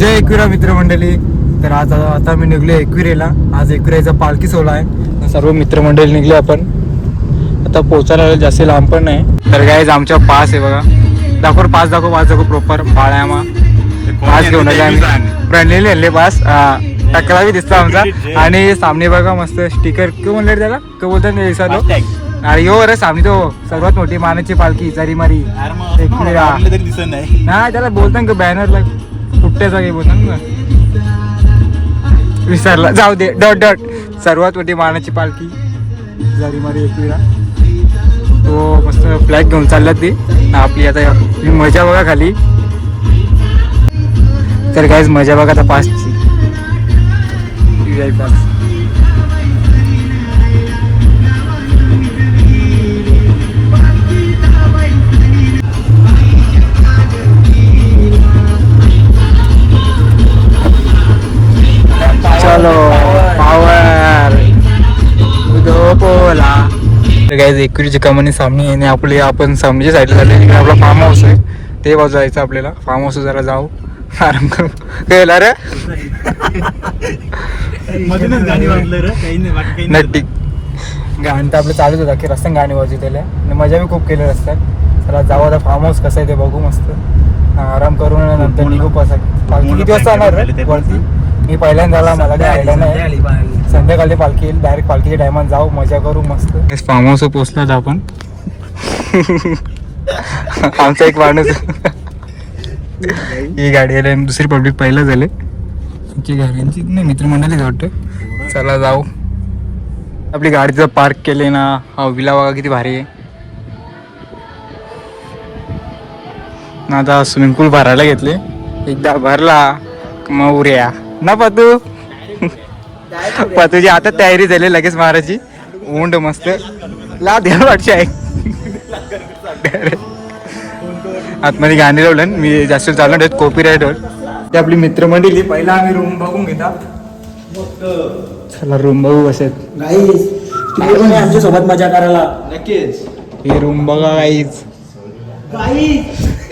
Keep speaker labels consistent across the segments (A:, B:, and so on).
A: जय एकविरा मित्रमंडळी. तर आज आता मी निघलो एकविरेला. आज एकविराचा पालखी सोहळा आहे. सर्व मित्रमंडळी निघले आपण. आता पोचायला जास्त लांब पण नाही. तर काय आमच्या पास आहे बघा. दाखव पास दाखव पास दाखव प्रॉपर बाळ्यामा पास घेऊन प्रणलेले आणले पास. टकरा बी दिसतो आमचा. आणि सामने बघा मस्त स्टिकर क म्हणलं रे त्याला? क बोलतात ना दिसा तो अरे यो रे सामने तो सर्वात मोठी मानाची पालखी चारी मारी
B: नाही.
A: त्याला बोलतात का बॅनरला सुट्ट्याचा काही बोलतात ना. विसरला. जाऊ दे. Dot dot. सर्वात मोठी मानाची पालखी. जारी मारी एकविरा तो मस्त फ्लॅग घेऊन चालला ते. आपली आता मजा बघा खाली. तर काहीच मजा बघा आता पाचची पास काय एकविरीची कमानी सामने आणि आपली आपण सामनेच्या साईडला झाले इकडे आपला फार्म हाऊस आहे. ते बाजू जायचं आपल्याला. फार्म हाऊस जरा जाऊ. आराम करू. कळला रे.
B: गाणी.
A: नक्की. गाणी तर आपलं चालूच होता. की रस्त्याने गाणी वाजवतेले आणि मजा बी खूप केली रस्त्यात. चला जाऊ आता फार्म हाऊस कसं आहे ते बघू मस्त. आराम करून नंतर निघू पसा. किती वाजता येणार वरती? मी पहिल्यांदा झाला मला काही आयडिया नाही. संध्याकाळी पालखी येईल डायरेक्ट पालखीच्या टायमात जाऊ मजा करू मस्त. फार्म हाऊस पोचला आपण. आमचा एक माणूस. ही गाडी आली आणि दुसरी पब्लिक पहिलं झाले. आमची गाड्यांची नाही मित्रमंडळीच वाटतं. चला जाऊ. आपली गाडी जर पार्क केली ना. हा विला बघा किती भारी आहे. ना आता स्विमिंग पूल भरायला घेतले. एकदा भरला की मग उर्या ना पातू पतूची आता तयारी झाली लगेच मारायची. उंड मस्त. ला द्या वाटची आहे. आतमध्ये गाणी लावलं मी जास्त चालू नाही कॉपी राईटवर ते आपली मित्रमंडळी पहिला आम्ही रूम बघून घेता. चला रूम बघू कसे
C: गाईस तुम्ही पण या आमच्यासोबत मजा करायला.
B: नक्कीच.
A: हे रूम बघा काहीच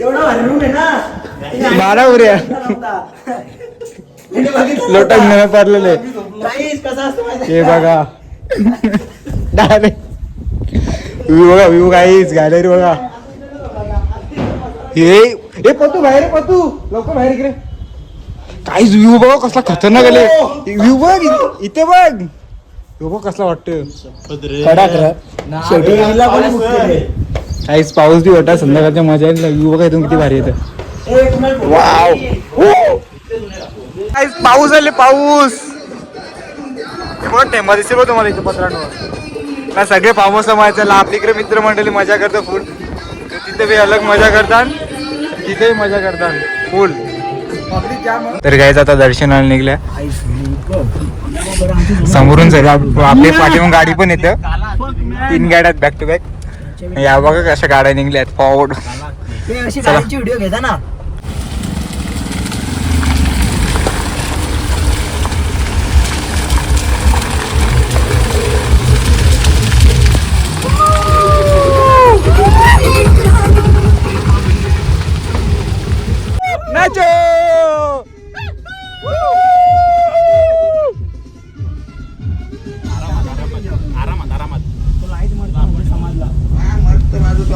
C: एवढा भारी रूम आहे ना.
A: बारा उऱ्या लोटक न पारलेले
C: गाईस कसा असतो माहिती
A: हे बघा. डायरेक्ट. व्ह्यू बघा व्ह्यू काहीच गॅलरी बघा. हे हे पतू बाहेर पतू लवकर बाहेर इकडे. काहीच व्ह्यू बघा कसला खतरनाक आले. व्ह्यू बघ इ- इथे बघ. व्ह्यू बघ कसला वाटतं
C: कडक?
A: काहीच पाऊस बी होता संध्याकाळच्या मजा येईल व्ह्यू बघा इथून किती भारी येतं. वाव पाऊस आले पाऊस. टेंबा दिसेल बघ तुम्हाला इथे पत्रांवर. ना सगळे फार्म आपली इकडे मित्रमंडळी मजा करतात फुल तिथे बी अलग मजा करतात. तिथेही मजा करतात फुल तर गायच आता दर्शनाला निघल्या. समोरून जाईल आपली पाठीमून गाडी पण येतं. तीन गाड्या बॅक टू बॅक या बघा कशा गाड्या निघल्यात. फॉरवर्ड
C: व्हिडिओ घेता ना.
A: Nacho!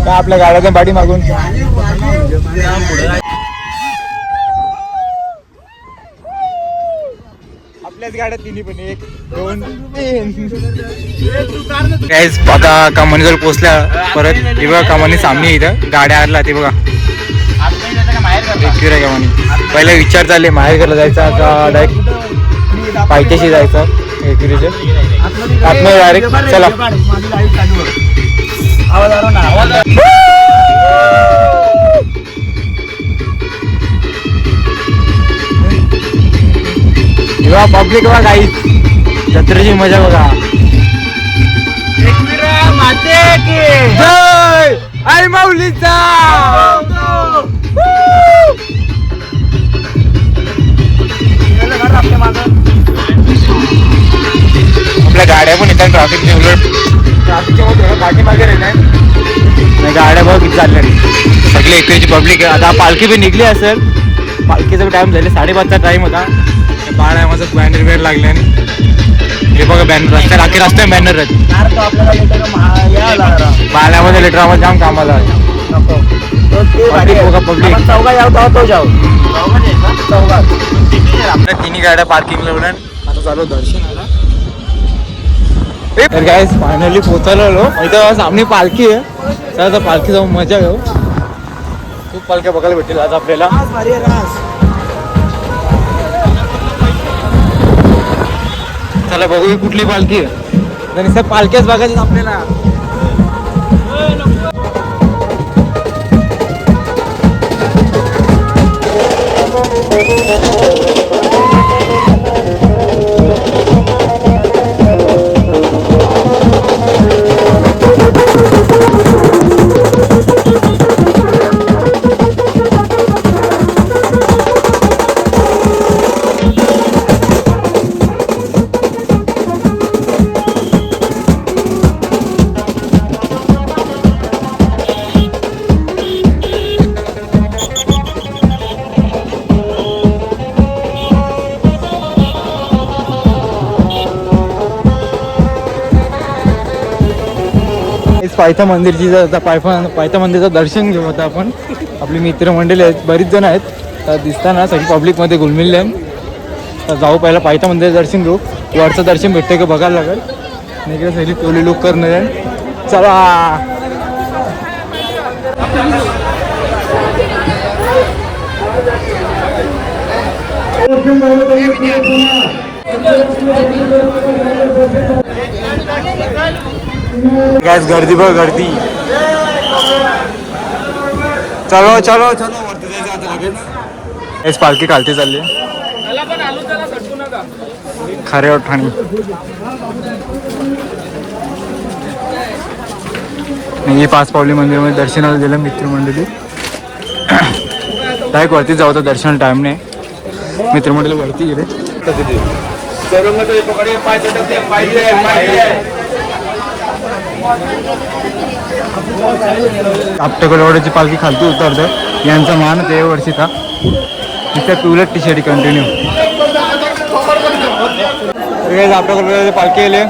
A: काय आपल्या गाड्याच्या पाठी मागून? आपल्याच गाड्या तिन्ही पण एक दोन. तीन काहीच आता कमानी जर पोचल्या परत. हे बघा कमानी सामने इथं. गाड्या आणला ते बघा. एकविरा कमानी पहिला विचार चालले माहेर घरला जायचा का डायरेक्ट पायथ्याशी जायचं? एकविरीचे आतमध्ये डायरेक्ट चला. किंवा पब्लिक बघा काही जत्रेची मजा बघा. जय! आई माऊलीचा! ट्रॅफिकच्या मध्ये पाठीमागे राहिल्या नाही गाड्या बघ किती चालल्या सगळी एकवीची पब्लिक आता पालखी बी निघली असेल. पालखीचा टाइम झाले साडेपाचचा टाइम होता. बाळ आहे माझं बॅनर वेळ लागले हे बघा बॅनर रस्त्यात अख्खे रस्त्यात बॅनर. बाळ्यामध्ये लेटरामध्ये जाम कामाला.
C: आपण चौघा तेव्हा तो जाऊ चौघात.
A: आपल्या तिन्ही गाड्या पार्किंग लावल्या आता चालू दर्शनाला तर काय फायनली पोचायला इथं सामने पालखी आहे. तर आता पालखी जाऊन मजा घेऊ. खूप पालख्या बघायला भेटेल आज आपल्याला. चला बघू कुठली पालखी आहे. तर नुसतं पालख्याच बघायचं आपल्याला. हेच पायथा मंदिरची जर पायथा पायथा मंदिरचं दर्शन घेऊ आता आपण. आपली मित्रमंडळी आहेत बरीच जण आहेत. तर दिसताना सगळी पब्लिकमध्ये घुलमिले आहेत. तर जाऊ पहिला पायथा मंदिराचं दर्शन घेऊ. वरचं दर्शन भेटतं का बघायला लागेल. आणि इकडे सगळी टोली लोक करणार आहे चला. गॅस गर्दी बघ गर्दी. चलो चलो चलो. वरती जायचं आता लगेच हेच पालखी खालती चालली. खरे ठाणी हे पाच पावली मंदिरामध्ये दर्शनाला दिलं मित्रमंडळी. डायरेक्ट वरती जाऊ तर दर्शन टाइम नाही मित्रमंडळी वरती गेले. आपटकलवाड्याची पालखी खालती उतरते. यांचा मान ते वर्षीचा तिथं पिवलट टी शर्ट कंटिन्यू आपटकलवाड्याची पालखी आली.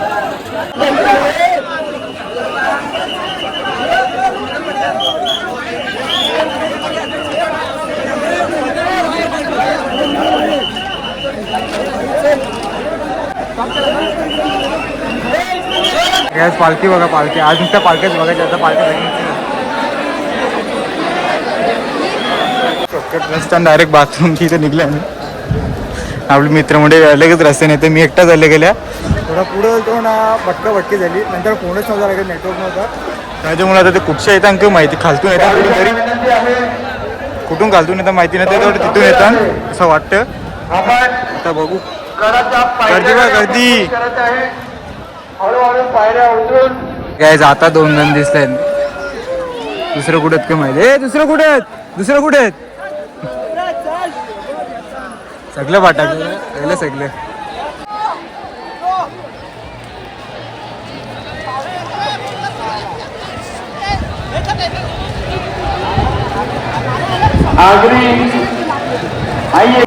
A: गॅस पालखी बघा पालखी. आज नुसत्या पालख्याच बघायच्या आता पालख्या रस्ता डायरेक्ट बाथरूम इथे निघले आम्ही आपले मित्रमंडळी लगेच रस्त्याने येते मी एकटा झाले गेल्या. थोडा पुढं तो ना भटका भटकी झाली. नंतर फोनच नव्हता लागेल नेटवर्क नव्हता. त्याच्यामुळे आता ते कुठच्या येतात की माहिती. खालतून येतात कुठून खालतून येतात माहिती नाही. तेवढं तिथून येतात. असं वाटतं. आता बघू. गर्दी बघ गर्दी. काय आता दोन जण दिसत दुसरं कुठे का माहिती? ए दुसरं कुठे आहेत? दुसरं कुठे आहेत? सगळं पहिले सगळे. आगरी. आइए.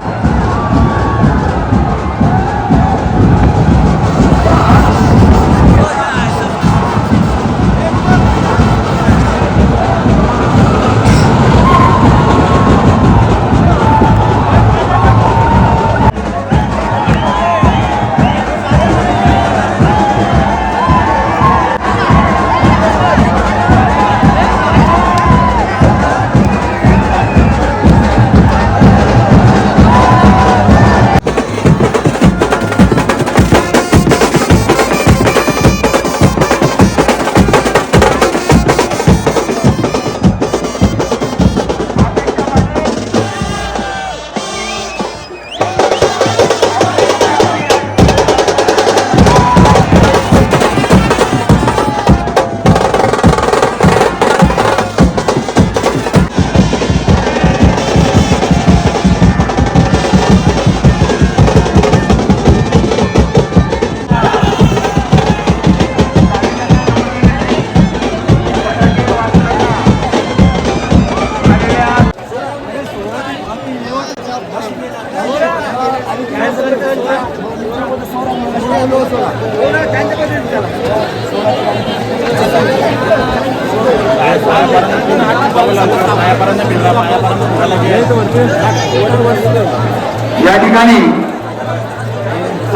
D: या ठिकाणी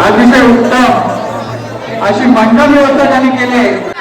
D: अतिशय उत्तम अशी मंडळ व्यवस्था त्यांनी केली आहे.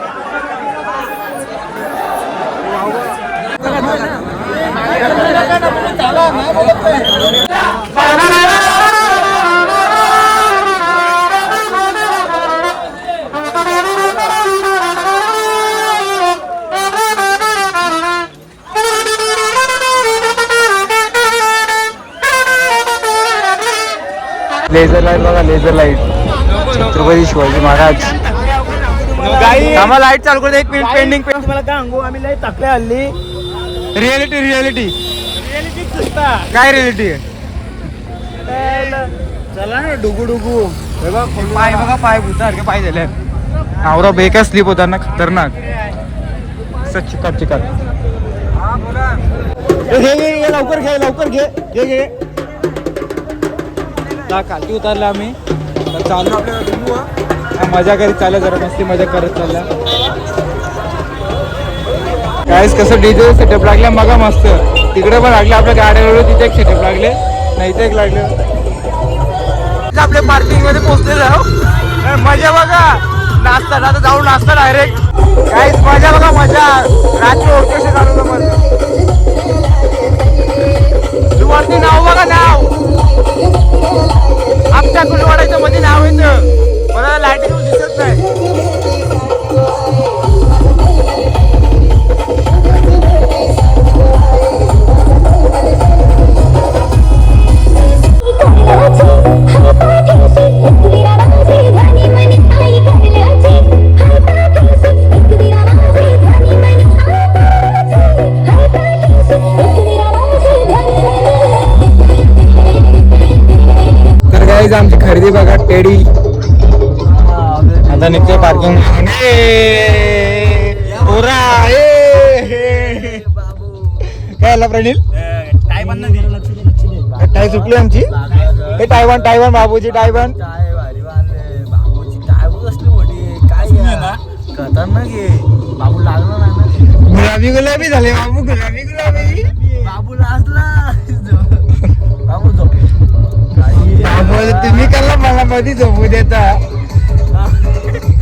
A: लेझर लाइट बघा लेझर लाइट छत्रपती शिवाजी महाराज. आम्हाला लाइट चालू करते एक मिनिट पेंडिंग
B: तुम्हाला काय सांगू आम्ही लय टाकल्या हल्ली.
A: रियालिटी रियालिटी काय रियालिटी
B: चला ना डुगू डुगू.
A: पाय बघा पाय भूतासारखे पाय झाले आवरा बेकार स्लीप होता ना खतरनाक. सच चिकट चिकट.
B: घे घे घे लवकर घे लवकर घे. घे घे
A: खालती उतरला आम्ही. तर चालू. आपल्याला मजा करीत चालला जरा मस्ती मजा करत चालला. कायच कसं डीजे सेटअप लागला मगा मस्त. तिकडे पण लागले आपल्या गाड्यावर तिथे एक सेटअप लागले. नाही ते एक लागले. आपल्या पार्किंगमध्ये पोहोचले जाऊ मजा बघा. नाचता आता जाऊन नाचता डायरेक्ट काहीच मजा बघा मजा. रात्री ऑर्केस्ट्रा चालू होतं वरती नाव बघा नाव. खरेदी बघा टेडी. आता निघते पार्किंग काय आला प्रणील टाय सुटली आमची. हे टायवान टायवान बाबूची टायवान.
C: बाबू लागला नाही ना
A: गुलाबी गुलाबी झाले बाबू. गुलाबी गुलाबी.
C: बाबू लाजला.
A: मला मध्ये झोपू देता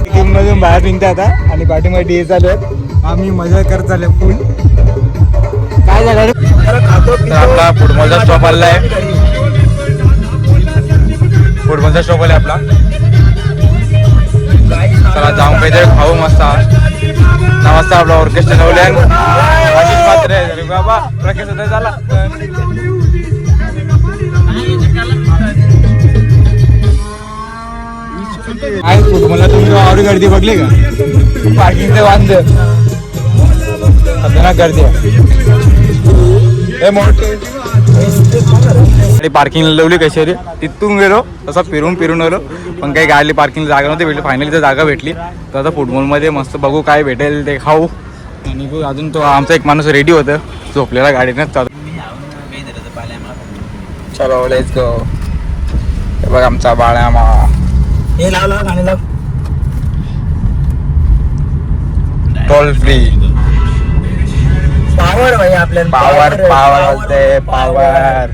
A: टीम मधून बाहेर निघता आता आणि पाठीमध्ये डीए चालू आहेत. आम्ही मजा करत चालले फुल काय झालं? आपला फुटबॉलचा स्टॉप आलेला आहे. फुटबॉलचा स्टॉप आला आपला. चला जाऊन काहीतरी खाऊ मस्त. नमस्ते आपला ऑर्केस्ट्रा लावल्यान आशिष पात्र बाबा प्रकाश झाला. काय मला तुम्ही आवडी गर्दी बघली का? पार्किंगचं वांद. खतरनाक गर्दी आहे. हे मोठे. पार्किंगला लावली कशी रे? तिथून गेलो तसा फिरून फिरून आलो. पण काही गाडी पार्किंगला जागा नव्हती भेटली. फायनली तर जागा भेटली. तर आता फुटबॉलमध्ये मस्त बघू काय भेटेल ते खाऊ. आणि अजून तो आमचा एक माणूस रेडी होतं. झोपलेला गाडीनं चालू. चलो लेट्स गो बघ आमचा बाळ्या मा
B: हे लाव लाव गाणे लाव.
A: टोल फ्री
C: पावर भाई आपल्याला.
A: पावर पावर बोलते पावर